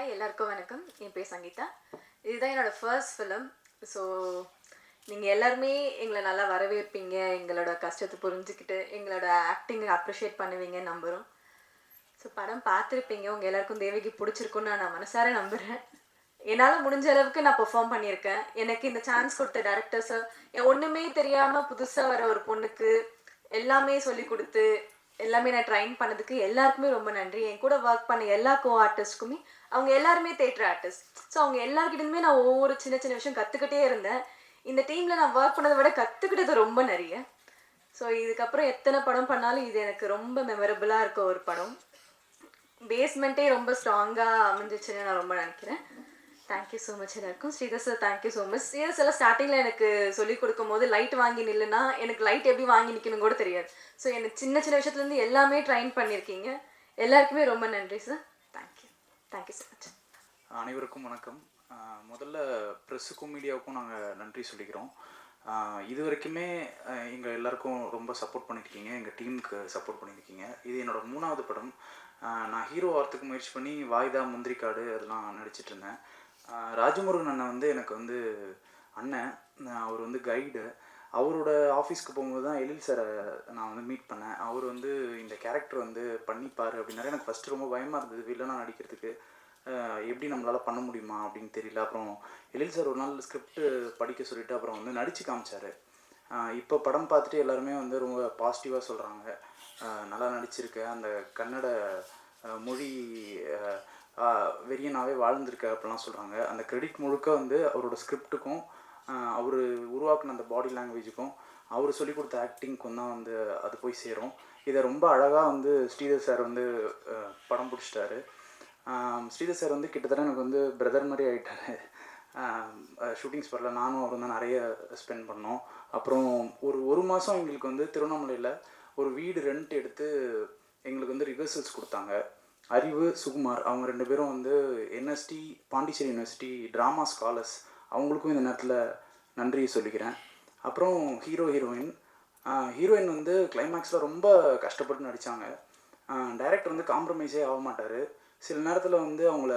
Hi எல்லாருக்கும் வணக்கம். என் பேர் சங்கீதா. இதுதான் என்னோட ஃபர்ஸ்ட் ஃபிலிம் ஸோ நீங்கள் எல்லாருமே எங்களை நல்லா வரவேற்பீங்க. எங்களோட கஷ்டத்தை புரிஞ்சுக்கிட்டு எங்களோட ஆக்டிங்கை அப்ரிஷியேட் பண்ணுவீங்க நம்புகிறோம் ஸோ படம் பார்த்துருப்பீங்க. உங்கள் எல்லாருக்கும் தேவிக்கு பிடிச்சிருக்குன்னு நான் மனசார நம்புகிறேன் என்னால் முடிஞ்ச அளவுக்கு நான் பெர்ஃபார்ம் பண்ணியிருக்கேன். எனக்கு இந்த சான்ஸ் கொடுத்த டேரக்டர்ஸை ஒன்றுமே தெரியாமல் புதுசாக வர ஒரு பொண்ணுக்கு எல்லாமே சொல்லி கொடுத்து எல்லாமே நான் ட்ரைன் பண்ணதுக்கு எல்லாருக்குமே ரொம்ப நன்றி. என் கூட ஒர்க் பண்ண எல்லா கோ ஆர்டிஸ்ட்க்குமே அவங்க எல்லாருமே தேட்டர் ஆர்டிஸ்ட் ஸோ அவங்க எல்லாருக்கிட்டேருந்துமே நான் ஒவ்வொரு சின்ன சின்ன விஷயம் கற்றுக்கிட்டே இருந்தேன். இந்த டீமில் நான் ஒர்க் பண்ணதை விட கற்றுக்கிட்டது ரொம்ப நிறைய. ஸோ இதுக்கப்புறம் எத்தனை படம் பண்ணாலும் இது எனக்கு ரொம்ப மெமரபுளாக இருக்க ஒரு படம். பேஸ்மெண்ட்டே ரொம்ப ஸ்ட்ராங்காக அமைஞ்சிச்சுன்னு நான் ரொம்ப நினைக்கிறேன். தேங்க்யூ ஸோ மச் எல்லாருக்கும் Sridhar sir thank you so much Sridhar sir ஸ்டார்டிங்கில் எனக்கு சொல்லிக் கொடுக்கும்போது லைட் வாங்கி நில்லுனா எனக்கு லைட் எப்படி வாங்கி நிற்கணும் கூட தெரியாது. ஸோ எனக்கு சின்ன சின்ன விஷயத்துலேருந்து எல்லாமே ட்ரைன் பண்ணியிருக்கீங்க எல்லாருக்குமே ரொம்ப நன்றி sir thank you thank you so much அனைவருக்கும் வணக்கம். முதல்ல ப்ரெஸ்ஸுக்கும் மீடியாவுக்கும் நாங்கள் நன்றி சொல்லிக்கிறோம். இது வரைக்குமே எங்கள் எல்லாருக்கும் ரொம்ப சப்போர்ட் பண்ணியிருக்கீங்க எங்கள் டீமுக்கு சப்போர்ட் பண்ணியிருக்கீங்க இது என்னோடய மூணாவது படம். நான் ஹீரோ ஆகிறதுக்கு முயற்சி பண்ணி வாய்தா முந்திரி காடு அதெல்லாம் நடிச்சிட்டு இருந்தேன். ராஜமுருகன் அண்ணன் வந்து எனக்கு வந்து அண்ணன். அவர் வந்து கைடு அவரோட ஆஃபீஸ்க்கு போகும்போது தான் எழில் சாரை நான் வந்து மீட் பண்ணேன். அவர் வந்து இந்த கேரக்டர் வந்து பண்ணிப்பார் அப்படின்னாரு. எனக்கு ஃபஸ்ட்டு ரொம்ப பயமாக இருந்தது வில்லனாக நடிக்கிறதுக்கு. எப்படி நம்மளால் பண்ண முடியுமா அப்படின்னு தெரியல. அப்புறம் எழில் சார் ஒரு நாள் ஸ்கிரிப்ட் படிக்க சொல்லிட்டு அப்புறம் வந்து நடித்து காமிச்சார். இப்போ படம் பார்த்துட்டு எல்லாருமே வந்து ரொம்ப பாசிட்டிவாக சொல்கிறாங்க நல்லா நடிச்சிருக்க. அந்த கன்னட மொழி வெறியனாகவே ஆஹ், வாழ்ந்திருக்க அப்படிலாம் சொல்கிறாங்க அந்த கிரெடிட் முழுக்க வந்து அவரோட ஸ்கிரிப்டுக்கும் அவர் உருவாக்குன அந்த பாடி லாங்குவேஜுக்கும் அவர் சொல்லிக் கொடுத்த ஆக்டிங்க்கும் தான் வந்து அது போய் சேரும். இதை ரொம்ப அழகாக வந்து ஸ்ரீதர் சார் வந்து படம் பிடிச்சிட்டாரு. ஸ்ரீதர் சார் வந்து கிட்டத்தட்ட எனக்கு வந்து பிரதர் மாதிரி ஆகிட்டாரு ஷூட்டிங்ஸ் ஸ்பாட்டில் நானும் அவரும் தான் நிறைய ஸ்பெண்ட் பண்ணோம். அப்புறம் ஒரு ஒரு மாதம் எங்களுக்கு வந்து திருவண்ணாமலையில் ஒரு வீடு ரெண்ட் எடுத்து எங்களுக்கு வந்து ரிஹர்சல்ஸ் கொடுத்தாங்க. அறிவு சுகுமார். அவங்க ரெண்டு பேரும் வந்து NSD Pondicherry university drama scholars அவங்களுக்கும் இந்த நேரத்தில் நன்றியை சொல்லிக்கிறேன். அப்புறம் ஹீரோ ஹீரோயின் ஹீரோயின் வந்து கிளைமேக்ஸில் ரொம்ப கஷ்டப்பட்டு நடித்தாங்க டைரக்டர் வந்து காம்ப்ரமைஸே ஆக மாட்டார். சில நேரத்தில் வந்து அவங்கள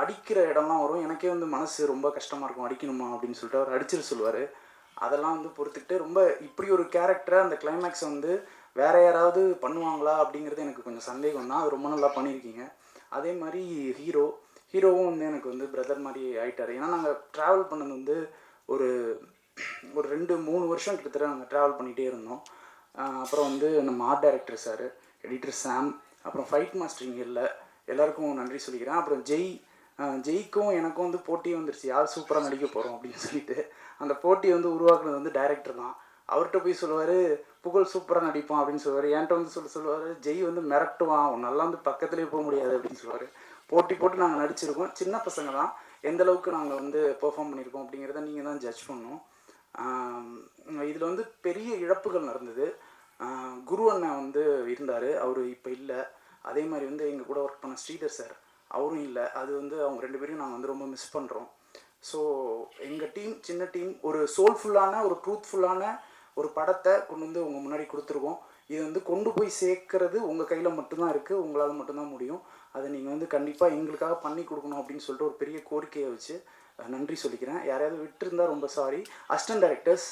அடிக்கிற இடம்லாம் வரும். எனக்கே வந்து மனசு ரொம்ப கஷ்டமாக இருக்கும். அடிக்கணுமா அப்படின்னு சொல்லிட்டு அவர் அடிச்சிட சொல்லுவார். அதெல்லாம் வந்து பொறுத்துக்கிட்டு ரொம்ப இப்படி ஒரு கேரக்டரை அந்த கிளைமேக்ஸை வந்து வேற யாராவது பண்ணுவாங்களா அப்படிங்கிறது எனக்கு கொஞ்சம் சந்தேகம் தான். அது ரொம்ப நல்லா பண்ணியிருக்கீங்க. அதே மாதிரி ஹீரோ ஹீரோவும் வந்து எனக்கு வந்து பிரதர் மாதிரி ஆகிட்டார் ஏன்னா நாங்கள் ட்ராவல் பண்ணது வந்து ஒரு ஒரு ரெண்டு மூணு வருஷம் கிட்டத்தட்ட நாங்கள் ட்ராவல் பண்ணிகிட்டே இருந்தோம். அப்புறம் வந்து நம்ம art director sir editor Sam அப்புறம் ஃபைட் மாஸ்டரிங் இல்லை. எல்லாருக்கும் நன்றி சொல்லிக்கிறேன். அப்புறம் ஜெய் ஜெய்க்கும் எனக்கும் வந்து போட்டி வந்துருச்சு. யார் சூப்பராக நடிக்க போகிறோம் அப்படின்னு சொல்லிட்டு. அந்த போட்டியை வந்து உருவாக்குனது வந்து டைரக்டர் தான். அவர்கிட்ட போய் சொல்லுவார் புகழ் சூப்பராக நடிப்பான் அப்படின்னு சொல்லுவார். என்கிட்ட வந்து சொல்ல சொல்லுவார் ஜெய் வந்து மிரட்டுவான் அவன் நல்லா வந்து பக்கத்துலேயே போக முடியாது அப்படின்னு சொல்லுவார். போட்டி போட்டு நாங்கள் நடிச்சிருக்கோம். சின்ன பசங்க தான் எந்த அளவுக்கு நாங்கள் வந்து பெர்ஃபார்ம் பண்ணியிருக்கோம் அப்படிங்கிறத நீங்கள் தான் ஜட்ஜ் பண்ணணும். இதில் வந்து பெரிய இழப்புகள் நடந்தது. குரு அண்ணன் வந்து இருந்தார். அவர் இப்போ இல்லை. அதே மாதிரி வந்து எங்கள் கூட ஒர்க் பண்ண ஸ்ரீதர் சார் அவரும் இல்லை. அது வந்து அவங்க ரெண்டு பேரையும் நாங்கள் வந்து ரொம்ப மிஸ் பண்ணுறோம் ஸோ எங்கள் டீம் சின்ன டீம் ஒரு சோல்ஃபுல்லான ஒரு ட்ரூத்ஃபுல்லான ஒரு படத்தை கொண்டு வந்து உங்கள் முன்னாடி கொடுத்துருக்கோம் இது வந்து கொண்டு போய் சேர்க்கறது உங்கள் கையில் மட்டும்தான் இருக்குது உங்களால் மட்டும்தான் முடியும். அதை நீங்கள் வந்து கண்டிப்பாக எங்களுக்காக பண்ணி கொடுக்கணும் அப்படின்னு சொல்லிட்டு ஒரு பெரிய கோரிக்கையை வச்சு நன்றி சொல்லிக்கிறேன். யாரையாவது விட்டுருந்தா ரொம்ப sorry assistant directors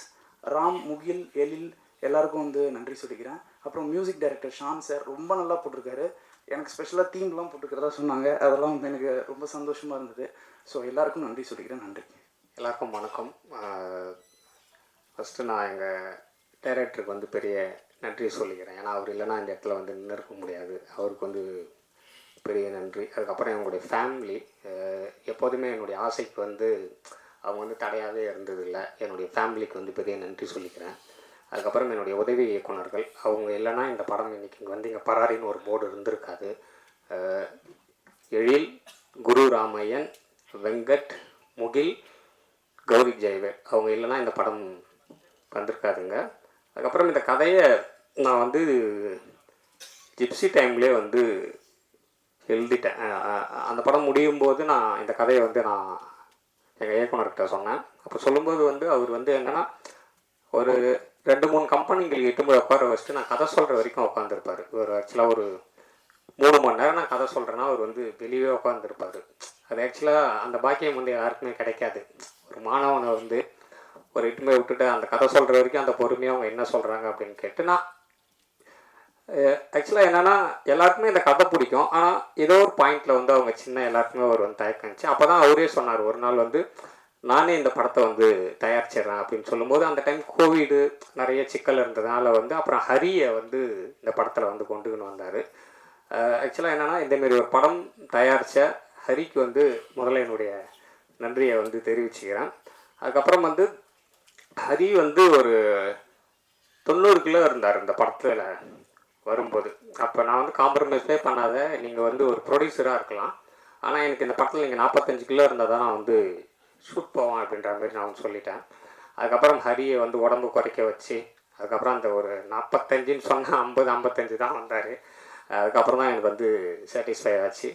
Ram Mugil Ezhil எல்லாருக்கும் வந்து நன்றி சொல்லிக்கிறேன். அப்புறம் மியூசிக் டைரக்டர் ஷான் சார் ரொம்ப நல்லா போட்டிருக்காரு. எனக்கு ஸ்பெஷலாக தீம்லாம் போட்டுக்கிறதா சொன்னாங்க. அதெல்லாம் வந்து எனக்கு ரொம்ப சந்தோஷமாக இருந்தது. ஸோ எல்லாருக்கும் நன்றி சொல்லிக்கிறேன். நன்றி. எல்லாருக்கும் வணக்கம். ஃபஸ்ட்டு நான் எங்கள் டைரக்டருக்கு வந்து பெரிய நன்றி சொல்லிக்கிறேன். ஏன்னா அவர் இல்லைன்னா இந்த இடத்துல வந்து நின்று இருக்க முடியாது. அவருக்கு வந்து பெரிய நன்றி. அதுக்கப்புறம் எங்களுடைய ஃபேமிலி எப்போதுமே என்னுடைய ஆசைக்கு வந்து அவங்க வந்து தடையாகவே இருந்ததில்லை. என்னுடைய ஃபேமிலிக்கு வந்து பெரிய நன்றி சொல்லிக்கிறேன். அதுக்கப்புறம் என்னுடைய உதவி இயக்குனர்கள் அவங்க இல்லைன்னா இந்த படம் இன்றைக்கி இங்கே வந்து இங்கே பராரின்னு ஒரு போர்டு இருந்திருக்காது. எழில் குரு ராமையன் வெங்கட் முகில் கௌரி ஜெயவேல் அவங்க இல்லைன்னா இந்த படம் வந்திருக்காதுங்க. அதுக்கப்புறம் இந்த கதையை நான் வந்து ஜிப்சி டைம்லேயே வந்து எழுதிட்டேன். அந்த படம் முடியும் போது நான் இந்த கதையை வந்து நான் எங்கள் இயக்குனர்கிட்ட சொன்னேன். அப்போ சொல்லும்போது வந்து அவர் வந்து என்னென்னா ஒரு ரெண்டு மூணு கம்பெனிகள் எட்டு போய் உட்கார வச்சுட்டு நான் கதை சொல்கிற வரைக்கும் உட்காந்துருப்பார் ஒரு ஆக்சுவலாக ஒரு மூணு மணி நேரம் நான் கதை சொல்கிறேன்னா அவர் வந்து வெளியே உட்காந்துருப்பார் அது ஆக்சுவலாக அந்த பாக்கியம் வந்து யாருக்குமே கிடைக்காது. ஒரு மாணவனை வந்து ஒரு இட்டுமே விட்டுட்டு அந்த கதை சொல்கிற வரைக்கும் அந்த பொறுமையாக அவங்க என்ன சொல்கிறாங்க அப்படின்னு கேட்டு நான் ஆக்சுவலாக என்னென்னா எல்லாருக்குமே இந்த கதை பிடிக்கும். ஆனால் ஏதோ ஒரு பாயிண்டில் வந்து அவங்க சின்ன எல்லாருக்குமே ஒரு வந்து தயக்கம் இருந்துச்சு. அப்போ தான் அவரே சொன்னார் ஒரு நாள் வந்து நானே இந்த படத்தை வந்து தயாரிச்சிடுறேன் அப்படின்னு சொல்லும்போது அந்த டைம் கோவிடு நிறைய சிக்கல் இருந்ததுனால வந்து அப்புறம் ஹரியை வந்து இந்த படத்தில் வந்து கொண்டுக்கின்னு வந்தார். ஆக்சுவலாக என்னென்னா இந்தமாரி ஒரு படம் தயாரித்த ஹரிக்கு வந்து முதல்ல என்னுடைய நன்றியை வந்து தெரிவிச்சுக்கிறேன். அதுக்கப்புறம் வந்து ஹரி வந்து ஒரு தொண்ணூறு கிலோ இருந்தார் இந்த படத்தில் வரும்போது. அப்போ நான் வந்து காம்ப்ரமைஸே பண்ணாத நீங்கள் வந்து ஒரு ப்ரொடியூசராக இருக்கலாம். ஆனால் எனக்கு இந்த படத்தில் நீங்கள் நாற்பத்தஞ்சு கிலோ இருந்தால் தான் நான் வந்து ஷூட் போவான் அப்படின்ற மாதிரி நான் வந்து சொல்லிட்டேன். அதுக்கப்புறம் ஹரியை வந்து உடம்பு குறைக்க வச்சு அதுக்கப்புறம் அந்த ஒரு நாற்பத்தஞ்சுன்னு சொன்னால் ஐம்பது ஐம்பத்தஞ்சு தான் வந்தார். அதுக்கப்புறம் தான் எனக்கு வந்து சாட்டிஸ்ஃபை ஆச்சு.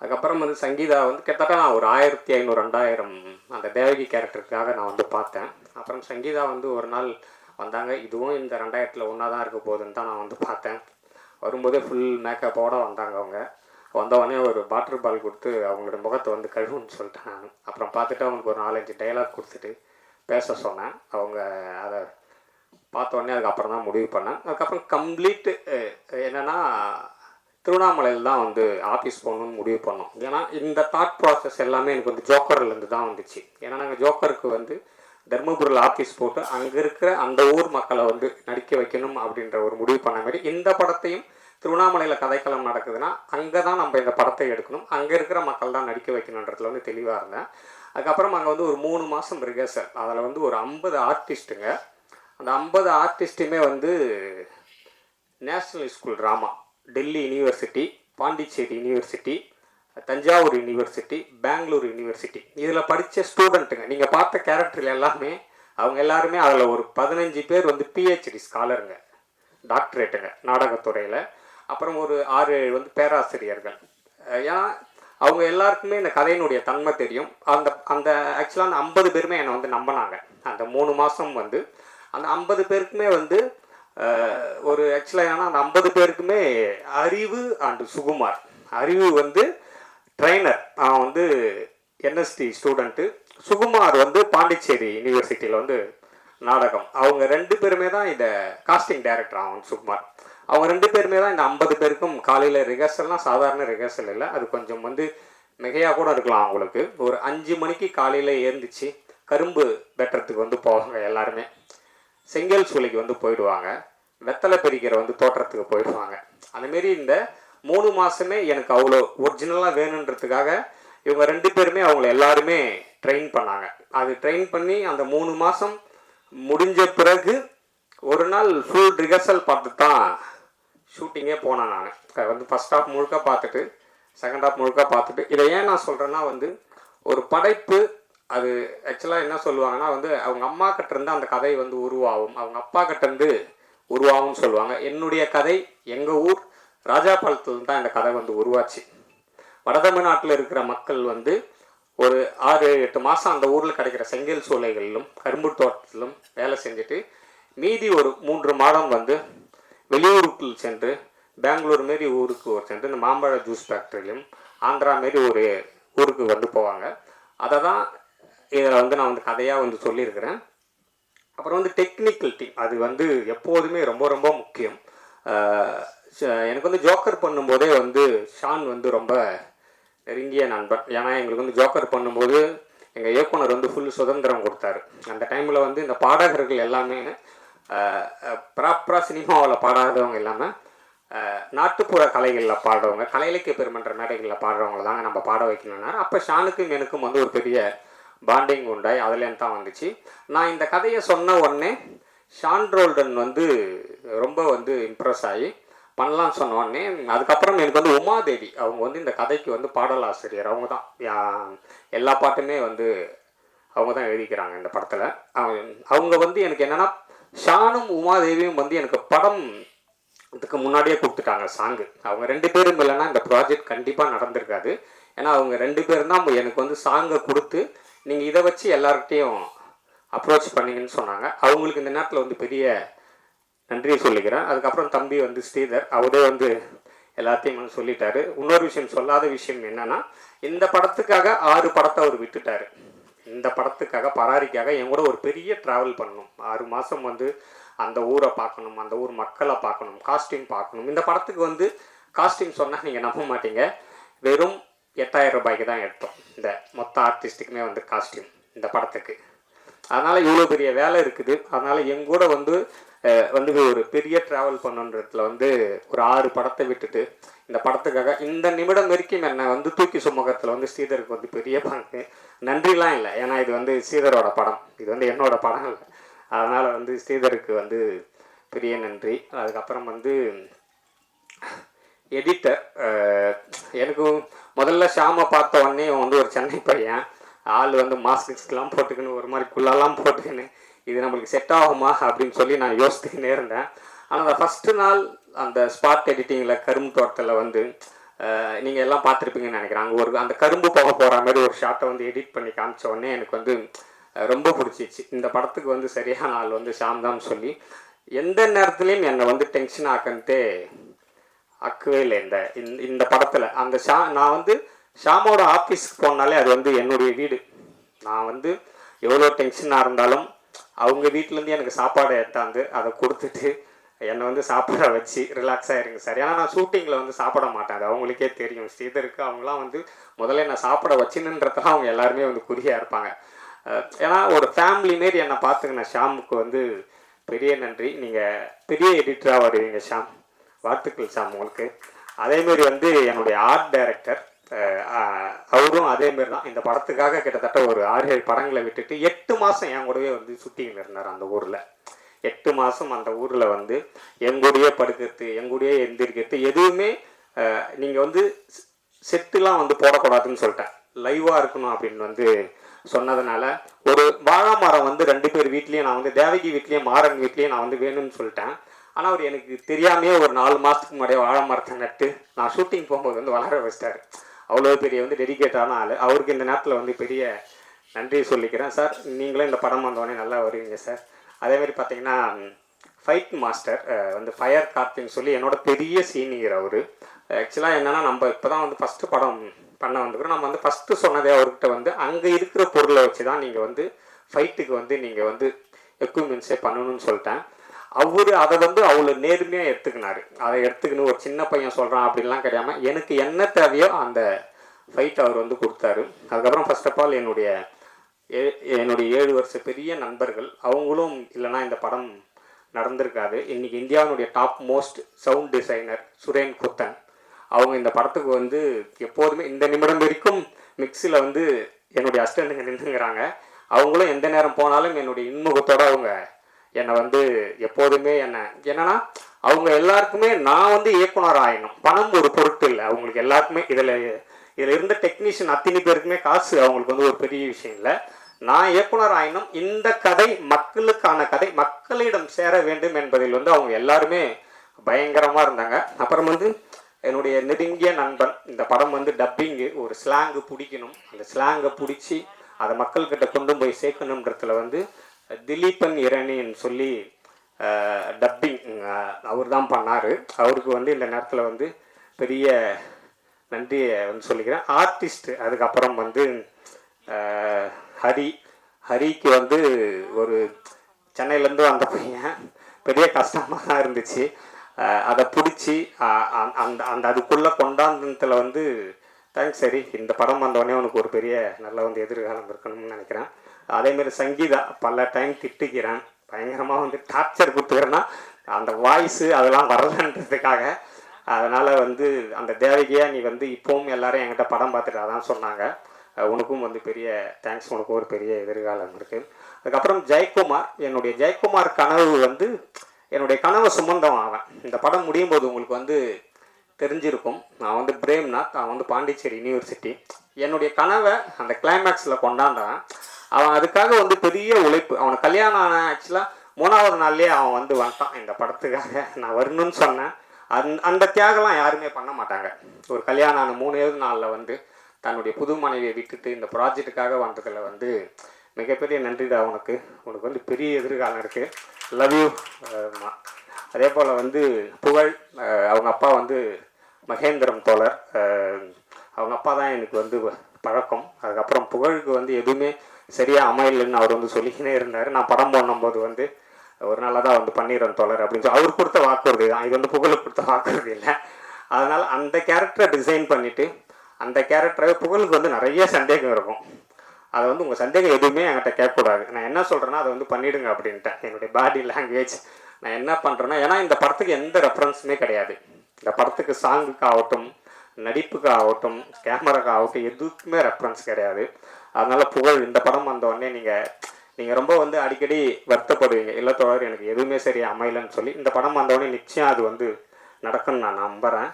அதுக்கப்புறம் வந்து சங்கீதா வந்து கிட்டத்தட்ட நான் ஒரு ஆயிரத்தி ஐநூறு ரெண்டாயிரம் அந்த தேவகி கேரக்டருக்காக நான் வந்து பார்த்தேன். அப்புறம் சங்கீதா வந்து ஒரு நாள் வந்தாங்க இதுவும் இந்த ரெண்டாயிரத்தில் ஒன்றா தான் இருக்க போகுதுன்னு தான் நான் வந்து பார்த்தேன். வரும்போதே ஃபுல் மேக்கப்போட வந்தாங்க அவங்க. வந்தவொடனே ஒரு வாட்டர் பால் கொடுத்து அவங்களோட முகத்தை வந்து கழுவுன்னு சொல்லிட்டேன் நான். அப்புறம் பார்த்துட்டு அவங்களுக்கு ஒரு நாலஞ்சு டைலாக் கொடுத்துட்டு பேச சொன்னேன். அவங்க அதை பார்த்த உடனே அதுக்கப்புறம் தான் முடிவு பண்ணேன். அதுக்கப்புறம் கம்ப்ளீட்டு என்னென்னா திருவண்ணாமலையில் தான் வந்து ஆஃபீஸ் போகணுன்னு முடிவு பண்ணோம். ஏன்னா இந்த தாட் ப்ராசஸ் எல்லாமே எனக்கு வந்து ஜோக்கர்லேருந்து தான் வந்துச்சு. ஏன்னா நாங்கள் ஜோக்கருக்கு வந்து தர்மபுரியில் ஆஃபீஸ் போட்டு அங்கே இருக்கிற அந்த ஊர் மக்களை வந்து நடிக்க வைக்கணும் அப்படின்ற ஒரு முடிவு பண்ண மாதிரி இந்த படத்தையும் திருவண்ணாமலையில் கதைக்களம் நடக்குதுன்னா அங்கே தான் நம்ம இந்த படத்தை எடுக்கணும். அங்கே இருக்கிற மக்கள் தான் நடிக்க வைக்கணுன்றதுல வந்து தெளிவாக இருந்தேன். அதுக்கப்புறம் அங்கே வந்து ஒரு மூணு மாதம் ரிகர்சல் அதில் வந்து ஒரு ஐம்பது ஆர்டிஸ்ட்டுங்க அந்த ஐம்பது ஆர்டிஸ்ட்டுமே வந்து national school drama Delhi university Pondicherry university Thanjavur university Bangalore university இதில் படித்த ஸ்டூடெண்ட்டுங்க நீங்கள் பார்த்த கேரக்டர் எல்லாமே அவங்க எல்லாருமே அதில் ஒரு பதினஞ்சு பேர் வந்து பிஹெச்டி ஸ்காலருங்க டாக்டரேட்டுங்க நாடகத்துறையில். அப்புறம் ஒரு ஆறு ஏழு வந்து பேராசிரியர்கள். ஏன்னா அவங்க எல்லாருக்குமே இந்த கதையினுடைய தன்மை தெரியும். அந்த அந்த ஆக்சுவலாக அந்த ஐம்பது பேருமே என்னை வந்து நம்பினாங்க. அந்த மூணு மாதம் வந்து அந்த ஐம்பது பேருக்குமே வந்து ஒரு ஆக்சுவலாக ஏன்னா அந்த ஐம்பது பேருக்குமே அறிவு அண்டு சுகுமார். அறிவு வந்து ட்ரைனர் அவன் வந்து என்எஸ்டி ஸ்டூடெண்ட்டு சுகுமார் வந்து பாண்டிச்சேரி யூனிவர்சிட்டியில் வந்து நாடகம். அவங்க ரெண்டு பேருமே தான் இந்த காஸ்டிங் டைரக்டர் அவன் சுகுமார். அவங்க ரெண்டு பேருமே தான் இந்த ஐம்பது பேருக்கும் காலையில் ரிஹர்சல்லாம் சாதாரண ரிஹர்சல் இல்லை. அது கொஞ்சம் வந்து மிகையாக கூட இருக்கலாம் அவங்களுக்கு. ஒரு அஞ்சு மணிக்கு காலையில் ஏந்திச்சு கரும்பு வெட்டுறதுக்கு வந்து போவாங்க எல்லாருமே. செங்கல் சூளைக்கு வந்து போயிடுவாங்க. வெத்தலை பெரிக்கிற வந்து தோட்டத்துக்கு போயிடுவாங்க. அந்தமாரி இந்த மூணு மாதமே எனக்கு அவ்வளோ ஒரிஜினலாக வேணுன்றதுக்காக இவங்க ரெண்டு பேருமே அவங்கள எல்லாருமே ட்ரெயின் பண்ணாங்க. அது ட்ரெயின் பண்ணி அந்த மூணு மாதம் முடிஞ்ச பிறகு ஒரு நாள் ஃபுல் ரிஹர்சல் பார்த்து தான் ஷூட்டிங்கே போனேன் நான். அதை வந்து ஃபஸ்ட் ஹாஃப் முழுக்க பார்த்துட்டு செகண்ட் ஹாஃப் முழுக்க பார்த்துட்டு இதை ஏன் நான் சொல்கிறேன்னா வந்து ஒரு படைப்பு அது ஆக்சுவலாக என்ன சொல்லுவாங்கன்னா வந்து அவங்க அம்மா கிட்டேருந்து அந்த கதை வந்து உருவாகும். அவங்க அப்பா கிட்டேருந்து உருவாகும்னு சொல்லுவாங்க. என்னுடைய கதை எங்கள் ஊர் ராஜாபாலத்துலேருந்து தான் இந்த கதை வந்து உருவாச்சு. வடதமிழ்நாட்டில் இருக்கிற மக்கள் வந்து ஒரு ஆறு எட்டு மாதம் அந்த ஊரில் கிடைக்கிற செங்கல் சூளைகளிலும் கரும்பு தோட்டத்திலும் வேலை செஞ்சுட்டு மீதி ஒரு மூன்று மாதம் வந்து வெளியூருக்கு சென்று பெங்களூர் மாரி ஊருக்கு ஒரு சென்று இந்த மாம்பழ ஜூஸ் ஃபேக்ட்ரிலையும் ஆந்திரா மாரி ஒரு ஊருக்கு வந்து போவாங்க. அதை தான் இதில் வந்து நான் வந்து கதையாக வந்து சொல்லியிருக்கிறேன். அப்புறம் வந்து டெக்னிக்கல் டீம் அது வந்து எப்போதுமே ரொம்ப ரொம்ப முக்கியம். எனக்கு வந்து ஜோக்கர் பண்ணும்போதே வந்து ஷான் வந்து ரொம்ப நெருங்கிய நண்பன். ஏன்னா எங்களுக்கு வந்து ஜோக்கர் பண்ணும்போது எங்கள் இயக்குனர் வந்து ஃபுல் சுதந்திரம் கொடுத்தாரு. அந்த டைமில் வந்து இந்த பாடகர்கள் எல்லாமே ப்ராப்பராக சினிமாவில் பாடாதவங்க இல்லாமல் நாட்டுப்புற கலைகளில் பாடுறவங்க கலையிலக்கிய பெருமன்ற மேடைகளில் பாடுறவங்கள தாங்க நம்ம பாட வைக்கணும்னாரு. அப்போ ஷானுக்கும் எனக்கும் வந்து ஒரு பெரிய பாண்டிங் உண்டாய் அதுலேருந்து தான் வந்துச்சு. நான் இந்த கதையை சொன்ன உடனே ஷான் ரோல்டன் வந்து ரொம்ப வந்து இம்ப்ரெஸ் ஆகி பண்ணலாம்னு சொன்னோடனே அதுக்கப்புறம் எனக்கு வந்து உமாதேவி அவங்க வந்து இந்த கதைக்கு வந்து பாடலாசிரியர். அவங்க தான். எல்லா பாட்டுமே வந்து அவங்க தான் எழுதிக்கிறாங்க இந்த படத்தில். அவங்க அவங்க வந்து எனக்கு என்னென்னா ஷானும் உமாதேவியும் வந்து எனக்கு படம் இதுக்கு முன்னாடியே கொடுத்துட்டாங்க சாங்கு. அவங்க ரெண்டு பேரும் இல்லைன்னா இந்த ப்ராஜெக்ட் கண்டிப்பாக நடந்திருக்காது. ஏன்னா அவங்க ரெண்டு பேரும் தான் எனக்கு வந்து சாங்கை கொடுத்து நீங்கள் இதை வச்சு எல்லார்கிட்டையும் அப்ரோச் பண்ணீங்கன்னு சொன்னாங்க. அவங்களுக்கு இந்த நேரத்தில் வந்து பெரிய நன்றியை சொல்லிக்கிறேன் அதுக்கப்புறம் தம்பி வந்து ஸ்ரீதர் அவரே வந்து எல்லாத்தையும் வந்து சொல்லிட்டாரு. இன்னொரு விஷயம் சொல்லாத விஷயம் என்னன்னா இந்த படத்துக்காக ஆறு படத்தை அவர் விட்டுட்டாரு. இந்த படத்துக்காக பராரிக்காக என் கூட ஒரு பெரிய ட்ராவல் பண்ணணும். ஆறு மாதம் வந்து அந்த ஊரை பார்க்கணும் அந்த ஊர் மக்களை பார்க்கணும் காஸ்டியூம் பார்க்கணும். இந்த படத்துக்கு வந்து காஸ்டியூம் சொன்னால் நீங்கள் நம்ப மாட்டீங்க. வெறும் எட்டாயிரம் ரூபாய்க்கு தான் எடுத்தோம். இந்த மொத்த ஆர்டிஸ்ட்டுக்குமே வந்து காஸ்டியூம் இந்த படத்துக்கு. அதனால் இவ்வளோ பெரிய வேலை இருக்குது. அதனால் எங்கூட வந்து வந்து ஒரு பெரிய ட்ராவல் பண்ணுன்றதுல வந்து ஒரு ஆறு படத்தை விட்டுட்டு இந்த படத்துக்காக இந்த நிமிடம் வரைக்கும் என்னை வந்து தூக்கி சுமகத்தில் வந்து ஸ்ரீதருக்கு வந்து பெரிய பங்கு. நன்றிலாம் இல்லை. ஏன்னா இது வந்து ஸ்ரீதரோட படம். இது வந்து என்னோட படம் இல்லை. அதனால் வந்து ஸ்ரீதருக்கு வந்து பெரிய நன்றி. அதுக்கப்புறம் வந்து எடிட்டர் எனக்கு முதல்ல ஷாமை பார்த்த உடனே இவன் வந்து ஒரு சென்னை பையன். ஆள் வந்து மாஸ்க்ஸ்க்கெலாம் போட்டுக்கின்னு ஒரு மாதிரி குள்ளெல்லாம் போட்டுக்கின்னு இது நம்மளுக்கு செட் ஆகுமா அப்படின்னு சொல்லி நான் யோசித்துக்கிட்டே இருந்தேன். ஆனால் அந்த ஃபஸ்ட்டு நாள் அந்த ஸ்பாட் எடிட்டிங்கில் கரும்பு தோட்டத்தில் வந்து நீங்கள் எல்லாம் பார்த்துருப்பீங்கன்னு நினைக்கிறேன். அங்கே ஒரு அந்த கரும்பு போக போகிற மாதிரி ஒரு ஷாட்டை வந்து எடிட் பண்ணி காமிச்ச உடனே எனக்கு வந்து ரொம்ப பிடிச்சிச்சு. இந்த படத்துக்கு வந்து சரியான ஆள் வந்து ஷாம் தான் சொல்லி. எந்த நேரத்துலையும் என்னை வந்து டென்ஷன் ஆக்கன்ட்டே ஆக்கவே இல்லை. இந்த இந்த- இந்த படத்தில். அந்த ஷா நான் வந்து ஷாமோட ஆஃபீஸ்க்கு போனாலே அது வந்து என்னுடைய வீடு. நான் வந்து எவ்வளோ டென்ஷனாக இருந்தாலும் அவங்க வீட்டிலேருந்து எனக்கு சாப்பாடு எடுத்தாந்து அதை கொடுத்துட்டு என்னை வந்து சாப்பிட வச்சு ரிலாக்ஸாக இருங்க சார். ஏன்னா நான் ஷூட்டிங்கில் வந்து சாப்பிட மாட்டேன். அது அவங்களுக்கே தெரியும். ஸ்ரீதருக்கு அவங்களாம் வந்து முதல்ல என்னை சாப்பிட வச்சுன்னுன்றதுலாம் அவங்க எல்லாருமே வந்து குறியாக இருப்பாங்க. ஏன்னா ஒரு ஃபேமிலி மாரி என்னை பார்த்துக்கின ஷாமுக்கு வந்து பெரிய நன்றி. நீங்கள் பெரிய எடிட்டராக வருவீங்க ஷாம். வாழ்த்துக்கள் ஷாம் உங்களுக்கு. அதேமாரி வந்து என்னுடைய ஆர்ட் டைரக்டர் அவரும் அதேமாரி தான் இந்த படத்துக்காக கிட்டத்தட்ட ஒரு ஆறு ஏழு படங்களை விட்டுட்டு எட்டு மாதம் என் கூடவே வந்து சுற்றிக்கிட்டு இருந்தார் அந்த ஊரில். எட்டு மாதம் அந்த ஊரில் வந்து எங்கூடையே படுக்கிறது எங்கூடையே எந்திரிக்கிறது எதுவுமே நீங்கள் வந்து செட்டுலாம் வந்து போடக்கூடாதுன்னு சொல்லிட்டேன். லைவாக இருக்கணும் அப்படின்னு வந்து சொன்னதுனால ஒரு வாழை மரம் வந்து ரெண்டு பேர் வீட்லேயும் நான் வந்து தேவகி வீட்லேயும் மாறன் வீட்லேயும் நான் வந்து வேணும்னு சொல்லிட்டேன். ஆனால் அவர் எனக்கு தெரியாமையே ஒரு நாலு மாதத்துக்கு முன்னாடியே வாழை மரத்தை நட்டு நான் ஷூட்டிங் போகும்போது வந்து வளர வச்சிட்டாரு. அவ்வளோ பெரிய வந்து டெடிகேட்டான ஆள். அவருக்கு இந்த நேரத்தில் வந்து பெரிய நன்றி சொல்லிக்கிறேன். சார் நீங்களும் இந்த படம் வந்தோடனே நல்லா வருவீங்க சார். அதேமாதிரி பார்த்தீங்கன்னா ஃபைட் மாஸ்டர் வந்து ஃபயர் கார்த்தின்னு சொல்லி என்னோட பெரிய சீனியர் அவர். ஆக்சுவலாக என்னென்னா நம்ம இப்போ தான் வந்து ஃபஸ்ட்டு படம் பண்ண வந்துக்கிறோம் நம்ம வந்து ஃபஸ்ட்டு சொன்னதே அவர்கிட்ட வந்து அங்கே இருக்கிற பொருளை வச்சு தான் நீங்கள் வந்து ஃபைட்டுக்கு வந்து நீங்கள் வந்து எக்யூப்மெண்ட்ஸே பண்ணணும்னு சொல்லிட்டேன். அவரு அதை வந்து அவ்வளோ நேர்மையாக எடுத்துக்கினாரு. அதை எடுத்துக்கின்னு ஒரு சின்ன பையன் சொல்கிறான் அப்படின்லாம் கிடையாம எனக்கு என்ன தேவையோ அந்த ஃபைட் அவர் வந்து கொடுத்தாரு. அதுக்கப்புறம் ஃபர்ஸ்ட் ஆஃப் ஆல் என்னுடைய ஏ- என்னுடைய ஏழு வருஷ பெரிய நண்பர்கள் அவங்களும் இல்லைன்னா இந்த படம் நடந்திருக்காது. இன்னைக்கு இந்தியாவினுடைய top most sound designer Suren Kuthan அவங்க இந்த படத்துக்கு வந்து எப்போதுமே இந்த நிமிடம் வரைக்கும் மிக்சியில் வந்து என்னுடைய அஸ்டண்டுங்க நின்றுங்கிறாங்க அவங்களும் எந்த நேரம் போனாலும் என்னுடைய இன்முகத்தோடு அவங்க என்னை வந்து எப்போதுமே என்ன என்னன்னா அவங்க எல்லாருக்குமே நான் வந்து இயக்குனர் ஆயிடணும். பணம் ஒரு பொருட்டு இல்லை. அவங்களுக்கு எல்லாருக்குமே இதில் இதில் இருந்த டெக்னீஷியன் அத்தனை பேருக்குமே காசு அவங்களுக்கு வந்து ஒரு பெரிய விஷயம் இல்லை. நான் இயக்குனர் ஆயினும் இந்த கதை மக்களுக்கான கதை மக்களிடம் சேர வேண்டும் என்பதில் வந்து அவங்க எல்லாருமே பயங்கரமாக இருந்தாங்க. அப்புறம் வந்து என்னுடைய நெருங்கிய நண்பன் இந்த படம் வந்து டப்பிங்கு ஒரு ஸ்லாங்கு பிடிக்கணும். அந்த ஸ்லாங்கை பிடிச்சி அதை மக்கள்கிட்ட கொண்டு போய் சேர்க்கணுன்றதுல வந்து திலீபன் இரணின்னு சொல்லி டப்பிங் அவர் தான் பண்ணார். அவருக்கு வந்து இந்த நேரத்தில் வந்து பெரிய நன்றியை வந்து சொல்லிக்கிறேன். ஆர்டிஸ்ட் அதுக்கப்புறம் வந்து ஹரி ஹரிக்கு வந்து ஒரு சென்னையிலேருந்து வந்த பையன். பெரிய கஷ்டமாக தான் இருந்துச்சு அதை பிடிச்சி அந்த அந்த அதுக்குள்ளே கொண்டாந்தத்தில் வந்து தேங்க்ஸ் சரி இந்த படம் வந்தோடனே உனக்கு ஒரு பெரிய நல்ல வந்து எதிர்காலம் இருக்கணும்னு நினைக்கிறேன். அதேமாரி சங்கீதா பல டைம் திட்டுக்கிறேன் பயங்கரமாக வந்து டார்ச்சர் கொடுத்துக்கிறேன்னா அந்த வாய்ஸு அதெல்லாம் வரலன்றதுக்காக. அதனால் வந்து அந்த தேவகியாக நீ வந்து இப்போவும் எல்லாரும் என்கிட்ட படம் பார்த்துட்டு அதான் சொன்னாங்க. உனக்கும் வந்து பெரிய தேங்க்ஸ் உனக்கும் ஒரு பெரிய எதிர்காலம் இருக்குது அதுக்கப்புறம் ஜெயக்குமார் என்னுடைய ஜெயக்குமார் கனவு வந்து என்னுடைய கனவை சுமந்தவன் அவன் இந்த படம் முடியும் போது உங்களுக்கு வந்து தெரிஞ்சிருக்கும். நான் வந்து பிரேம்நாத் அவன் வந்து பாண்டிச்சேரி யூனிவர்சிட்டி என்னுடைய கனவை அந்த கிளைமேக்ஸில் கொண்டாந்தவன் அவன் அதுக்காக வந்து பெரிய உழைப்பு. அவனுக்கு கல்யாணம் ஆன ஆக்சுவலாக மூணாவது நாள்லேயே அவன் வந்து வந்துட்டான். இந்த படத்துக்காக நான் வரணும்னு சொன்னேன். அந் அந்த தியாகலாம் யாருமே பண்ண மாட்டாங்க. ஒரு கல்யாணம் ஆன மூணாவது நாளில் வந்து தன்னுடைய புது மனைவியை விட்டுட்டு இந்த ப்ராஜெக்ட்டுக்காக வந்ததில் வந்து மிகப்பெரிய நன்றிடா உனக்கு. உனக்கு வந்து பெரிய எதிர்காலம் இருக்குது லவ் யூ அதே போல் வந்து புகழ் அவங்க அப்பா வந்து மகேந்திரம் தோழர். அவங்க அப்பா தான் எனக்கு வந்து பழக்கம். அதுக்கப்புறம் புகழுக்கு வந்து எதுவுமே சரியாக அமையலைன்னு அவர் வந்து சொல்லிக்கினே இருந்தார். நான் படம் பண்ணும்போது வந்து ஒரு நாளாக தான் வந்து பண்ணிடுறேன் தொடர் அப்படின்னு சொல்லி அவர் கொடுத்த வாக்குறுதி தான். இது வந்து புகழுக்கு கொடுத்த வாக்குறுதி இல்லை. அதனால் அந்த கேரக்டரை டிசைன் பண்ணிவிட்டு அந்த கேரக்டரை புகழுக்கு வந்து நிறைய சந்தேகம் இருக்கும். அதை வந்து உங்கள் சந்தேகம் எதுவுமே என்கிட்ட கேட்கக்கூடாது. நான் என்ன சொல்கிறேன்னா அதை வந்து பண்ணிவிடுங்க அப்படின்ட்டேன். என்னுடைய பாடி லாங்குவேஜ் நான் என்ன பண்ணுறேன்னா ஏன்னா இந்த படத்துக்கு எந்த ரெஃபரன்ஸுமே கிடையாது. இந்த படத்துக்கு சாங்குக்கு ஆகட்டும் நடிப்புக்கு ஆகட்டும் கேமராக்கு ஆகட்டும் எதுக்குமே ரெஃபரன்ஸ் கிடையாது. அதனால் புகழ் இந்த படம் வந்தோடனே நீங்கள் நீங்கள் ரொம்ப வந்து அடிக்கடி வருத்தப்படுவீங்க. இல்லை தொடர் எனக்கு எதுவுமே சரி அமையலன்னு சொல்லி. இந்த படம் வந்தோடனே நிச்சயம் அது வந்து நடக்கும்னு நான் நம்புகிறேன்